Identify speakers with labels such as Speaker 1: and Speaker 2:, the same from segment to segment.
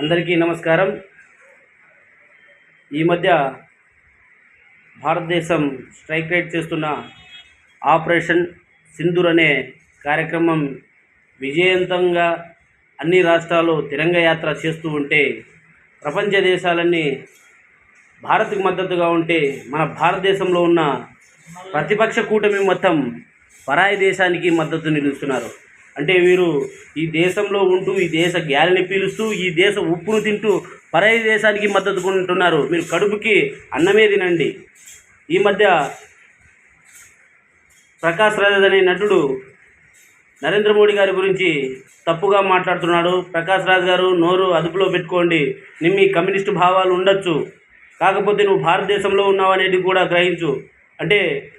Speaker 1: అందరికీ నమస్కారం. ఈ మధ్య భారతదేశం స్ట్రైక్ రైట్ చేస్తున్న ఆపరేషన్ సింధూర్ అనే కార్యక్రమం విజయవంతంగా అన్ని రాష్ట్రాలు తిరంగయాత్ర చేస్తూ ఉంటే ప్రపంచ దేశాలన్నీ భారత్కు మద్దతుగా ఉంటే మన భారతదేశంలో ఉన్న ప్రతిపక్ష కూటమి మొత్తం పరాయి దేశానికి మద్దతు నిలుస్తున్నారు. అంటే వీరు ఈ దేశంలో ఉంటూ ఈ దేశ గ్యాలని పీలుస్తూ ఈ దేశ ఉప్పును తింటూ పరాయి దేశానికి మద్దతు కొంటున్నారు మీరు కడుపుకి అన్నమే తినండి. ఈ మధ్య ప్రకాష్ రాజ్ అనే నటుడు నరేంద్ర మోడీ గారి గురించి తప్పుగా మాట్లాడుతున్నాడు. ప్రకాష్ రాజ్ గారు నోరు అదుపులో పెట్టుకోండి. నిమ్మి కమ్యూనిస్టు భావాలు ఉండొచ్చు. కాకపోతే నువ్వు భారతదేశంలో ఉన్నావు అనేది కూడా గ్రహించు. అంటే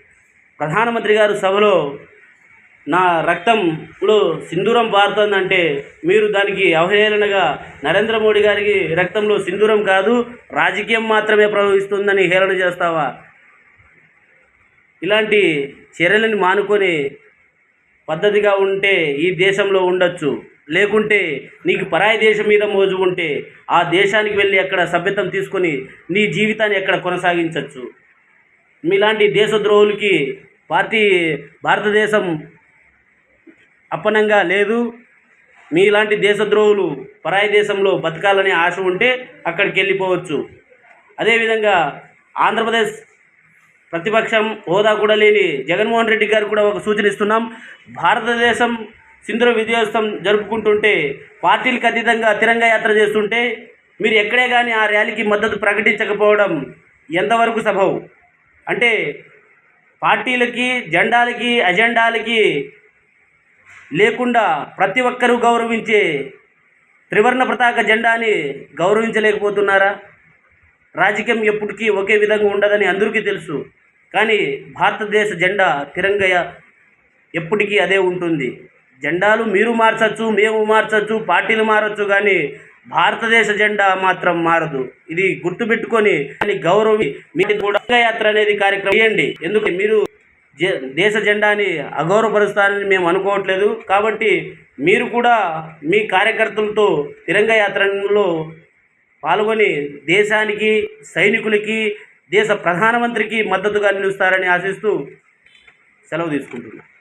Speaker 1: ప్రధానమంత్రి గారు సభలో నా రక్తంలో సింధూరం పారుతుందంటే మీరు దానికి అవహేళనగా నరేంద్ర మోడీ గారికి రక్తంలో సింధూరం కాదు రాజకీయం మాత్రమే ప్రవహిస్తుందని హేళన చేస్తావా? ఇలాంటి చర్యలను మానుకొని పద్ధతిగా ఉంటే ఈ దేశంలో ఉండొచ్చు. లేకుంటే నీకు పరాయి దేశం మీద మోజు ఉంటే ఆ దేశానికి వెళ్ళి అక్కడ సభ్యత్వం తీసుకొని నీ జీవితాన్ని ఎక్కడ కొనసాగించవచ్చు మీలాంటి దేశద్రోహులకి పార్టీ భారతదేశం అప్పనంగా లేదు. మీలాంటి దేశద్రోహులు పరాయి దేశంలో బతకాలనే ఆశ ఉంటే అక్కడికి వెళ్ళిపోవచ్చు అదేవిధంగా ఆంధ్రప్రదేశ్ ప్రతిపక్షం హోదా కూడా లేని జగన్మోహన్ రెడ్డి గారు కూడా ఒక సూచన ఇస్తున్నాం. భారతదేశం సింధుర విజయోత్సవం జరుపుకుంటుంటే పార్టీలకు అతీతంగా తిరంగ యాత్ర చేస్తుంటే మీరు ఎక్కడే కానీ ఆ ర్యాలీకి మద్దతు ప్రకటించకపోవడం ఎంతవరకు సభవు? అంటే పార్టీలకి జెండాలకి అజెండాలకి లేకుండా ప్రతి ఒక్కరూ గౌరవించే త్రివర్ణ పతాక జెండాని గౌరవించలేకపోతున్నారా? రాజకీయం ఎప్పటికీ ఒకే విధంగా ఉండదని అందరికీ తెలుసు. కానీ భారతదేశ జెండా తిరంగయ్య ఎప్పటికీ అదే ఉంటుంది. జెండాలు మీరు మార్చచ్చు మేము మార్చచ్చు పార్టీలు మారచ్చు కానీ భారతదేశ జెండా మాత్రం మారదు. ఇది గుర్తుపెట్టుకొని దాన్ని గౌరవి మీరు కూడా యాత్ర అనేది కార్యక్రమం చేయండి. ఎందుకు మీరు దేశ జెండాని అగౌరవపరుస్తారని మేము అనుకోవట్లేదు. కాబట్టి మీరు కూడా మీ కార్యకర్తలతో తిరంగ యాత్రలో పాల్గొని దేశానికి సైనికులకి దేశ ప్రధానమంత్రికి మద్దతుగా నిలుస్తారని ఆశిస్తూ సెలవు తీసుకుంటున్నాను